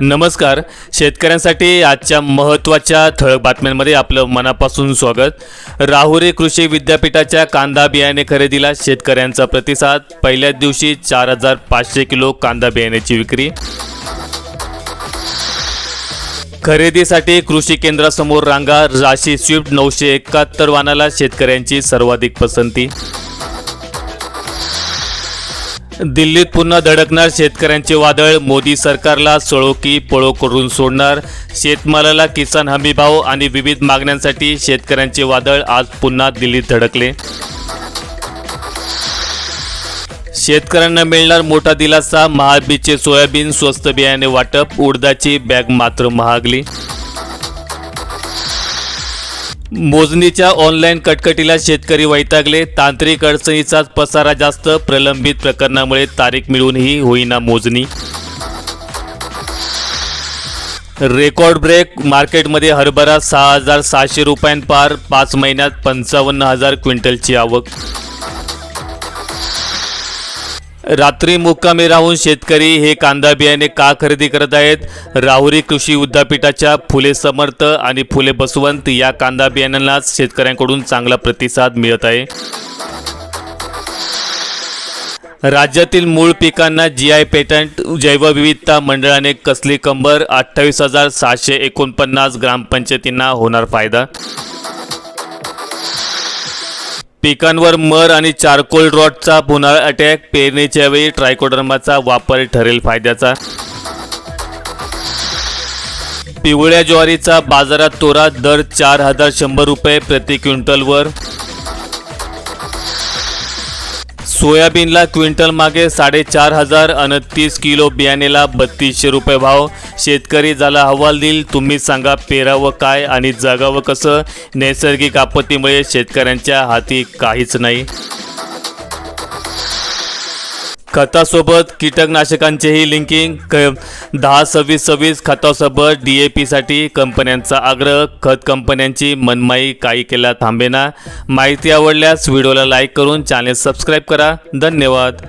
नमस्कार. शेतकऱ्यांसाठी आजच्या महत्त्वाच्या ठळक बातम्यांमध्ये आपलं मनापासून स्वागत. राहुरी कृषी विद्यापीठाच्या कांदा बियाणे खरेदीला शेतकऱ्यांचा प्रतिसाद. पहिल्याच दिवशी चार हजार पाचशे किलो कांदा बियाण्याची विक्री. खरेदीसाठी कृषी केंद्रासमोर रांगा. राशी स्विफ्ट नऊशे एकाहत्तर वाहनाला शेतकऱ्यांची सर्वाधिक पसंती. दिल्लीत पुन्हा धडकणार शेतकऱ्यांचे वादळ. मोदी सरकारला सळो की पळो करून सोडणार. शेतमालाला किसान हमी भाव आणि विविध मागण्यांसाठी शेतकऱ्यांचे वादळ आज पुन्हा दिल्लीत धडकले. शेतकऱ्यांना मिळणार मोठा दिलासा. महाबीचे सोयाबीन स्वस्त बियाणे वाटप. उडदाची बॅग मात्र महागली. मोजणीच्या ऑनलाईन कटकटीला शेतकरी वैतागले. तांत्रिक अडचणीचाच पसारा जास्त. प्रलंबित प्रकरणामुळे तारीख मिळूनही होईना मोजणी. रेकॉर्ड ब्रेक मार्केटमध्ये हरभरा सहा हजार सहाशे रुपयांपार. पाच महिन्यात पंचावन्न हजार क्विंटलची आवक. रात्री मुक्कामी राहून शेतकरी हे कांदा बियाणे का खरेदी करत आहेत? राहुरी कृषी विद्यापीठाच्या फुले समर्थ आणि फुले बसवंत या कांदा बियाण्यांना शेतकऱ्यांकडून चांगला प्रतिसाद मिळत आहे. राज्यातील मूळ पिकांना जी आय पेटंट जैवविविधता मंडळाने कसली कंबर? अठ्ठावीस हजार सहाशे एकोणपन्नास ग्रामपंचायतींना होणार फायदा? पिकांवर मर आणि चारकोल रॉटचा पुन्हा अटॅक पेरणीच्या वेळी ट्रायकोडर्माचा वापर ठरेल फायद्याचा. पिवळ्या ज्वारीचा बाजारात तोरा दर चार हजार शंभर रुपये प्रति क्विंटलवर. सोयाबीनला क्विंटल मागे साडेचार हजार आणि तीस किलो बियाणेला बत्तीसशे रुपये भाव. शेतकरी झाला हवाल देईल तुम्ही सांगा पेरावं काय आणि जगावं कसं. नैसर्गिक आपत्तीमुळे शेतकऱ्यांच्या हाती काहीच नाही. खतासोबत कीटकनाशकांचेही लिंकिंग क दहा सव्वीस सव्वीस खतासोबत डी ए पीसाठी कंपन्यांचा आग्रह. खत कंपन्यांची मनमाई काही केला थांबेना. माहिती आवडल्यास व्हिडिओला लाईक करून चॅनेल सबस्क्राईब करा. धन्यवाद.